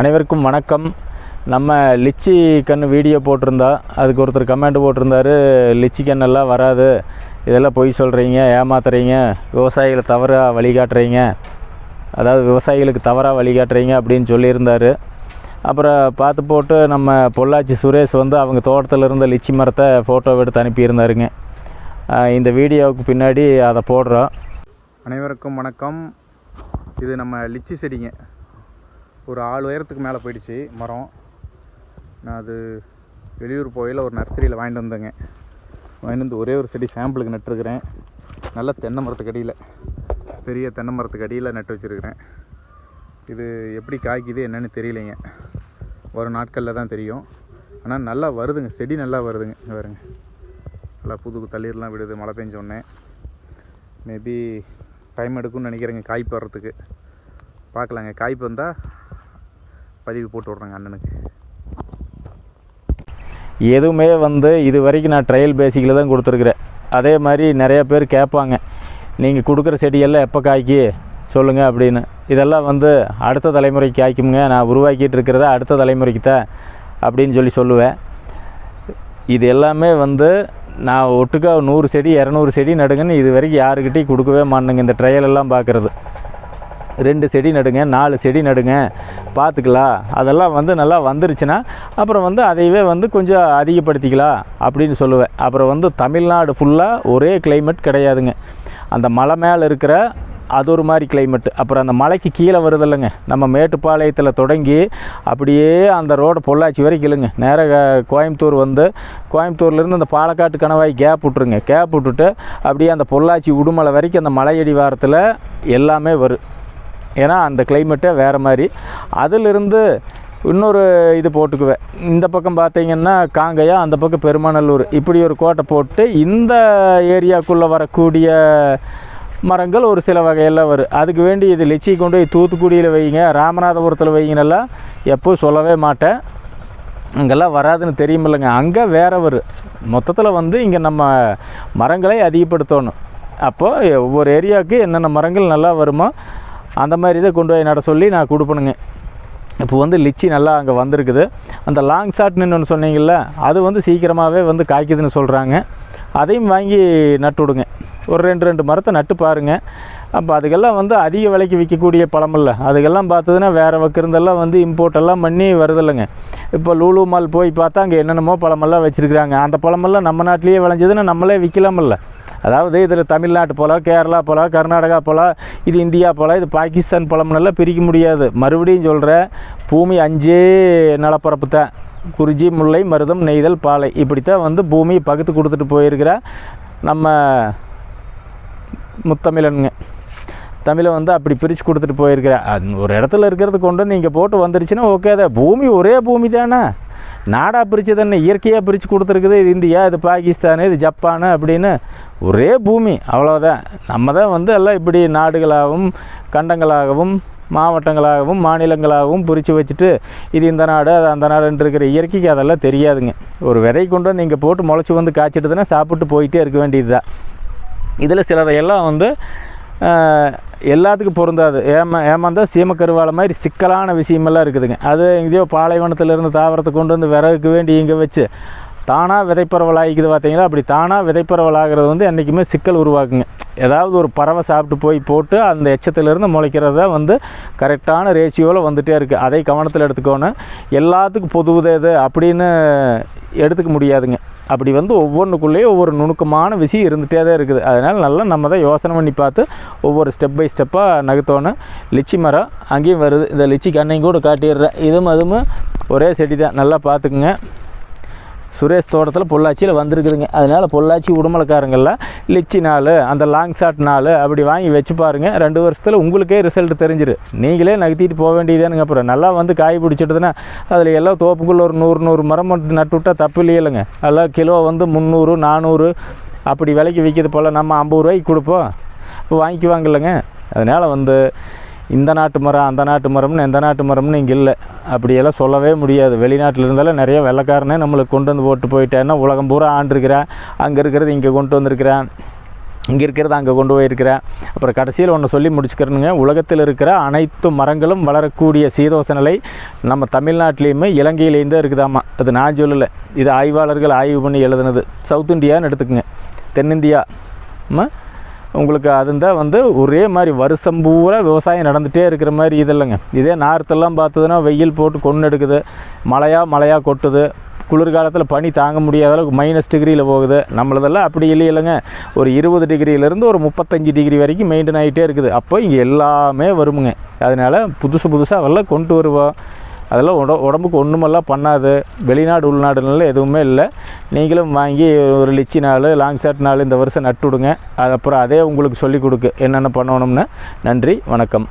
அனைவருக்கும் வணக்கம். நம்ம லிச்சி கன்று வீடியோ போட்டிருந்தா அதுக்கு ஒருத்தர் கமெண்ட் போட்டிருந்தாரு லிச்சி கண்ணெல்லாம் வராது. இதெல்லாம் பொய் சொல்கிறீங்க ஏமாத்துறீங்க விவசாயிகளை தவறாக வழிகாட்டுறீங்க. அதாவது விவசாயிகளுக்கு தவறாக வழிகாட்டுறீங்க அப்படின்னு சொல்லியிருந்தார். அப்புறம் பார்த்து போட்டு நம்ம பொள்ளாச்சி சுரேஷ் வந்து அவங்க தோட்டத்தில் இருந்த லிச்சி மரத்தை ஃபோட்டோ எடுத்து அனுப்பியிருந்தாருங்க. இந்த வீடியோவுக்கு பின்னாடி அதை போடுறோம். அனைவருக்கும் வணக்கம். இது நம்ம லிச்சி செடிங்க. ஒரு ஆள் உயரத்துக்கு மேலே போயிடுச்சு மரம். நான் அது வெளியூர் போயில் ஒரு நர்சரியில் வாங்கிட்டு வந்தேங்க. வாங்கிட்டு வந்து ஒரே ஒரு செடி சாம்பிளுக்கு நட்டுருக்கிறேன். நல்ல தென்னை மரத்துக்கு அடியில் பெரிய தென்னை மரத்துக்கு அடியில் நட்டு வச்சுருக்கிறேன். இது எப்படி காய்க்குது என்னென்னு தெரியலைங்க. வரும் நாட்களில் தான் தெரியும். ஆனால் நல்லா வருதுங்க செடி நல்லா வருதுங்க. இங்க நல்லா புது தளிர்லாம் விடுது மழை பெஞ்ச உடனே மேபி டைம் எடுக்கும்னு நினைக்கிறேங்க காய்ப்பு வர்றதுக்கு. பார்க்கலாங்க காய்ப்பு வந்தால் பதிவு போட்டு விட்றேங்க அண்ணனுக்கு. எதுவுமே வந்து இது வரைக்கும் நான் ட்ரையல் பேசிக்கில் தான் கொடுத்துருக்குறேன். அதே மாதிரி நிறைய பேர் கேட்பாங்க நீங்கள் கொடுக்குற செடியெல்லாம் எப்போ காய்க்கு? சொல்லுங்கள் அப்படின்னு. இதெல்லாம் வந்து அடுத்த தலைமுறைக்கு காய்க்குங்க நான் உருவாக்கிட்டு இருக்கிறத அடுத்த தலைமுறைக்கு தான் அப்படின்னு சொல்லி சொல்லுவேன். இது எல்லாமே வந்து நான் ஒட்டுக்கா நூறு செடி இரநூறு செடி நடுங்கன்னு இது வரைக்கும் யாருக்கிட்டையும் கொடுக்கவே மாட்டேங்க இந்த ட்ரையல் எல்லாம் பார்க்குறது. ரெண்டு செடி நடுங்க நாலு செடி நடுங்க பார்த்துக்கலாம் அதெல்லாம் வந்து நல்லா வந்துருச்சுன்னா அப்புறம் வந்து அதையவே வந்து கொஞ்சம் அதிகப்படுத்திக்கலாம் அப்படின்னு சொல்லுவேன். அப்புறம் வந்து தமிழ்நாடு ஃபுல்லாக ஒரே கிளைமேட் கிடையாதுங்க. அந்த மலை மேலே இருக்கிற அது ஒரு மாதிரி கிளைமேட்டு அப்புறம் அந்த மலைக்கு கீழே வருதில்லைங்க நம்ம மேட்டுப்பாளையத்தில் தொடங்கி அப்படியே அந்த ரோடு பொள்ளாச்சி வரைக்கும் இல்லைங்க. நேராக கோயம்புத்தூர் வந்து கோயம்புத்தூர்லேருந்து அந்த பாலக்காட்டு கணவாய் கேப் விட்ருங்க கேப் விட்டுட்டு அப்படியே அந்த பொள்ளாச்சி உடுமலை வரைக்கும் அந்த மலையடி வாரத்தில் எல்லாமே வரும் ஏன்னா அந்த கிளைமேட்டே வேறு மாதிரி. அதிலிருந்து இன்னொரு இது போட்டுக்குவேன். இந்த பக்கம் பார்த்தீங்கன்னா காங்கையா அந்த பக்கம் பெருமாநல்லூர். இப்படி ஒரு கோட்டை போட்டு இந்த ஏரியாக்குள்ளே வரக்கூடிய மரங்கள் ஒரு சில வகையெல்லாம் வரும். அதுக்கு வேண்டி இது லிச்சி கொண்டு போய் தூத்துக்குடியில் வைங்க ராமநாதபுரத்தில் வைங்கன்னெல்லாம் எப்போவும் சொல்லவே மாட்டேன். அங்கெல்லாம் வராதுன்னு தெரியுமில்லைங்க. அங்கே வேற வரும் மொத்தத்தில் வந்து இங்கே நம்ம மரங்களை அதிகப்படுத்தணும். அப்போது ஒவ்வொரு ஏரியாவுக்கு என்னென்ன மரங்கள் நல்லா வருமோ அந்த மாதிரி தான் கொண்டு போய் நட சொல்லி நான் கொடுப்பணுங்க இப்போ வந்து லிச்சி நல்லா அங்கே வந்திருக்குது. அந்த லாங் ஷாட்னு ஒன்று சொன்னீங்கல்ல அது வந்து சீக்கிரமாகவே வந்து காய்க்குதுன்னு சொல்கிறாங்க அதையும் வாங்கி நட்டு விடுங்க. ஒரு ரெண்டு ரெண்டு மரத்தை நட்டு பாருங்கள் அப்போ அதுக்கெல்லாம் வந்து அதிக விலைக்கு விற்கக்கூடிய பழமில்ல அதுக்கெல்லாம் பார்த்ததுன்னா வேறு வக்கிருந்தெல்லாம் வந்து இம்போர்ட்டெல்லாம் பண்ணி வருதில்லைங்க. இப்போ லூலு மால் போய் பார்த்தா அங்கே என்னென்னமோ பழமெல்லாம் வச்சுருக்குறாங்க. அந்த பழமெல்லாம் நம்ம நாட்டிலேயே விளைஞ்சதுன்னா நம்மளே விற்கலாமில்ல. அதாவது இதில் தமிழ்நாட்டு போல கேரளா போல கர்நாடகா போல இது இந்தியா போல இது பாகிஸ்தான் பழம்னெல்லாம் பிரிக்க முடியாது. மறுபடியும் சொல்கிறேன் பூமி அஞ்சே நிலப்பரப்பு தான் குறிஞ்சி முல்லை மருதம் நெய்தல் பாலை. இப்படித்தான் வந்து பூமியை பகுத்து கொடுத்துட்டு போயிருக்கிற நம்ம முத்தமிழனுங்க. தமிழை வந்து அப்படி பிரித்து கொடுத்துட்டு போயிருக்கிறேன் அது ஒரு இடத்துல இருக்கிறது கொண்டு வந்து இங்கே போட்டு வந்துருச்சுன்னா ஓகே தான். பூமி ஒரே பூமி தானே நாடாக பிரித்து தானே இயற்கையாக பிரித்து கொடுத்துருக்குது. இது இந்தியா இது பாகிஸ்தானு இது ஜப்பானு அப்படின்னு ஒரே பூமி. அவ்வளோதான் நம்ம தான் வந்து எல்லாம் இப்படி நாடுகளாகவும் கண்டங்களாகவும் மாவட்டங்களாகவும் மாநிலங்களாகவும் பிரித்து வச்சுட்டு இது இந்த நாடு அது அந்த நாடுன்னு இருக்கிற இயற்கைக்கு அதெல்லாம் தெரியாதுங்க. ஒரு விதை கொண்டு வந்து இங்கே போட்டு முளைச்சி வந்து காய்ச்சிட்டுதுன்னா சாப்பிட்டு போயிட்டே இருக்க வேண்டியது தான் இதில் சிலதையெல்லாம் வந்து எல்லாத்துக்கும் பொருந்தாது. ஏமா ஏமாந்தா சீமக்கருவாலை மாதிரி சிக்கலான விஷயமெல்லாம் இருக்குதுங்க. அது எங்கேயோ பாலைவனத்திலிருந்து தாவரத்தை கொண்டு வந்து விறகுக்கு வேண்டி இங்கே வச்சு தானாக விதைப்பரவலாகிக்குது பார்த்தீங்களா அப்படி தானாக விதைப்பரவலாகிறது வந்து என்றைக்குமே சிக்கல் உருவாக்குங்க. ஏதாவது ஒரு பறவை சாப்பிட்டு போய் போட்டு அந்த எச்சத்துலேருந்து முளைக்கிறத வந்து கரெக்டான ரேஷியோவில் வந்துகிட்டே இருக்குது அதை கவனத்தில் எடுத்துக்கோணும் எல்லாத்துக்கும் பொதுவுதே இது அப்படின்னு எடுத்துக்க முடியாதுங்க. அப்படி வந்து ஒவ்வொன்றுக்குள்ளேயும் ஒவ்வொரு நுணுக்கமான விஷயம் இருந்துகிட்டே தான் இருக்குது. அதனால் நல்லா நம்ம தான் யோசனை பண்ணி பார்த்து ஒவ்வொரு ஸ்டெப் பை ஸ்டெப்பாக நகர்த்தோணும் லிச்சி மரம் அங்கேயும் வருது. இந்த லிச்சி கண்ணையும் கூட காட்டிடுறேன். இதுவும் அதுவும் ஒரே செடி தான் நல்லா பார்த்துக்குங்க. சுரேஷ் தோட்டத்தில் பொள்ளாச்சியில் வந்திருக்குதுங்க. அதனால் பொள்ளாச்சி உடுமலைக்காரங்கள்லாம் லிச்சி நாள் அந்த லாங் ஷாட் நாள் அப்படி வாங்கி வச்சு பாருங்கள் ரெண்டு வருஷத்தில் உங்களுக்கே ரிசல்ட் தெரிஞ்சிரு. நீங்களே நகர்த்திட்டு போக வேண்டியதானுங்க அப்புறம். நல்லா வந்து காய் பிடிச்சிட்டுதுன்னா அதில் எல்லாம் தோப்புக்குள்ளே ஒரு நூறு நூறு மரம் மட்டும் நட்டு விட்டா தப்பு இல்லையில்லைங்க அதெல்லாம் கிலோ வந்து முந்நூறு நானூறு அப்படி விலைக்கு விற்கிது போல். நம்ம ஐம்பது ரூபாய்க்கு கொடுப்போம். இப்போ வாங்கிக்குவாங்கல்லங்க. அதனால் வந்து இந்த நாட்டு மரம் அந்த நாட்டு மரம்னு எந்த நாட்டு மரம்னு இங்கே இல்லை. அப்படியெல்லாம் சொல்லவே முடியாது. வெளிநாட்டில் இருந்தாலும் நிறைய வெள்ளைக்காரனே நம்மளுக்கு கொண்டு வந்து போட்டு போயிட்டேன்னா உலகம் பூரா ஆண்டிருக்கிறேன் அங்கே இருக்கிறது இங்கே கொண்டு வந்திருக்கிறேன். இங்கே இருக்கிறத அங்கே கொண்டு போயிருக்கிறேன். அப்புறம் கடைசியில் ஒன்று சொல்லி முடிச்சுக்கிறேனுங்க. உலகத்தில் இருக்கிற அனைத்து மரங்களும் வளரக்கூடிய சீதோச நிலை நம்ம தமிழ்நாட்டிலையுமே இலங்கையிலேயும் தான் இருக்குதாம்மா. அது நான் சொல்லலை. இது ஆய்வாளர்கள் ஆய்வு பண்ணி எழுதுனது. சவுத் இந்தியான்னு எடுத்துக்கோங்க. தென்னிந்தியா. ம், உங்களுக்கு அதுந்தான் வந்து ஒரே மாதிரி வருஷம் பூரா விவசாயம் நடந்துகிட்டே இருக்கிற மாதிரி இது இல்லைங்க. இதே நார்த்தெல்லாம் பார்த்ததுன்னா வெயில் போட்டு கொன்று எடுக்குது. மழையாக மழையாக கொட்டுது. குளிர்காலத்தில் பனி தாங்க முடியாத அளவுக்கு மைனஸ் டிகிரியில் போகுது. நம்மளதெல்லாம் அப்படி இல்லைங்க. ஒரு இருபது டிகிரியிலேருந்து ஒரு முப்பத்தஞ்சு டிகிரி வரைக்கும் மெயின்டைன் ஆகிட்டே இருக்குது. அப்போ இங்கே எல்லாமே வருமுங்க. அதனால் புதுசு புதுசாக அதெல்லாம் கொண்டு வருவோம். அதெல்லாம் உட உடம்புக்கு ஒன்றுமெல்லாம் பண்ணாது. வெளிநாடு உள்நாடுனால எதுவுமே இல்லை. நீங்களும் வாங்கி ஒரு லிச்சி நாள் லாங் ஷாட் நாள் இந்த வருஷம் நட்டு விடுங்க அது அப்புறம் அதே உங்களுக்கு சொல்லிக் கொடுக்கு. என்னென்ன பண்ணணும்னு. நன்றி வணக்கம்.